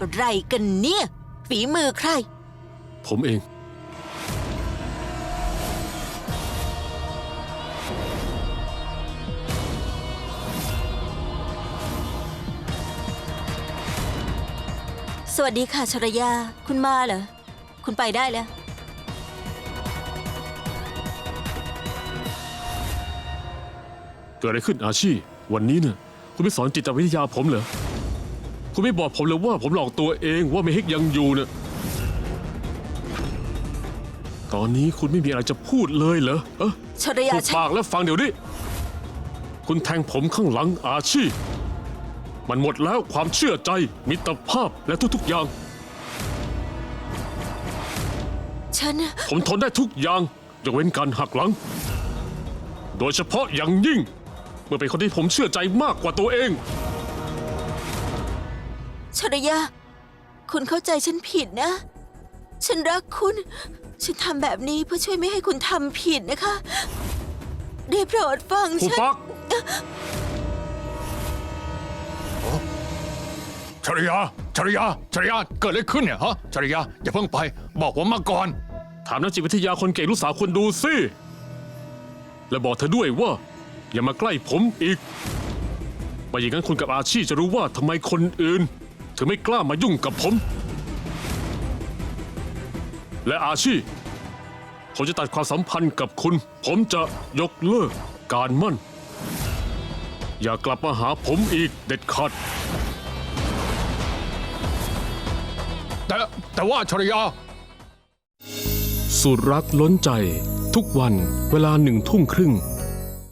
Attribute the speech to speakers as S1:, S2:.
S1: อะไรกันเนี่ย ฝีมือใคร
S2: ผมเอง
S1: สวัสดีค่ะชรยา คุณมาเหรอ คุณไปได้แล้ว
S2: เกิดอะไรขึ้นอาชี วันนี้เนี่ยคุณไม่สอนจิตวิทยาผมเหรอ คุณไม่บอกผมเลยว่าผมหลอกตัวเองว่าเมฮิกยังอยู่เนี่ยตอนนี้คุณไม่มีอะไรจะพูดเลยเหรอเออ
S1: ชรยา
S2: พูด
S1: ฉัน
S2: ปากแล้วฟังเดี๋ยวนี้ คุณแทงผมข้างหลังอาชีพ มันหมดแล้วความเชื่อใจ มิตรภาพและทุกๆอย่าง
S1: ฉัน
S2: ผมทนได้ทุกอย่างยกเว้นการหักหลัง โดยเฉพาะอย่างยิ่ง เมื่อเป็นคนที่ผมเชื่อใจมากกว่าตัวเอง
S1: ชรยา คุณเข้าใจฉันผิดนะ ฉันรักคุณ ฉันทำแบบนี้เพื่อช่วยไม่ให้คุณทำผิดนะคะ ได้โปรดฟัง
S2: ผู้
S1: ฉัน
S2: ปัก
S3: ชริยาชริยาชริยาเกิดอะไรขึ้นเนี่ยฮะชริยาอย่าเพิ่งไป บอกผมมาก่อน
S2: ถามนักจิตวิทยาคนเก่งลูกสาวคนดูสิ และบอกเธอด้วยว่า อย่ามาใกล้ผมอีกไม่อย่างนั้นคุณกับอาชีจะรู้ว่าทำไมคนอื่น ถึงไม่กล้ามายุ่งกับผม และอาชีผมจะตัดความสัมพันธ์กับคุณ ผมจะยกเลิกการมั่น อย่ากลับมาหาผมอีกเด็ดขาด
S3: แต่แต่ว่าชริยา
S2: สูตรรักล้นใจ ทุกวันเวลาหนึ่งทุ่มครึ่ง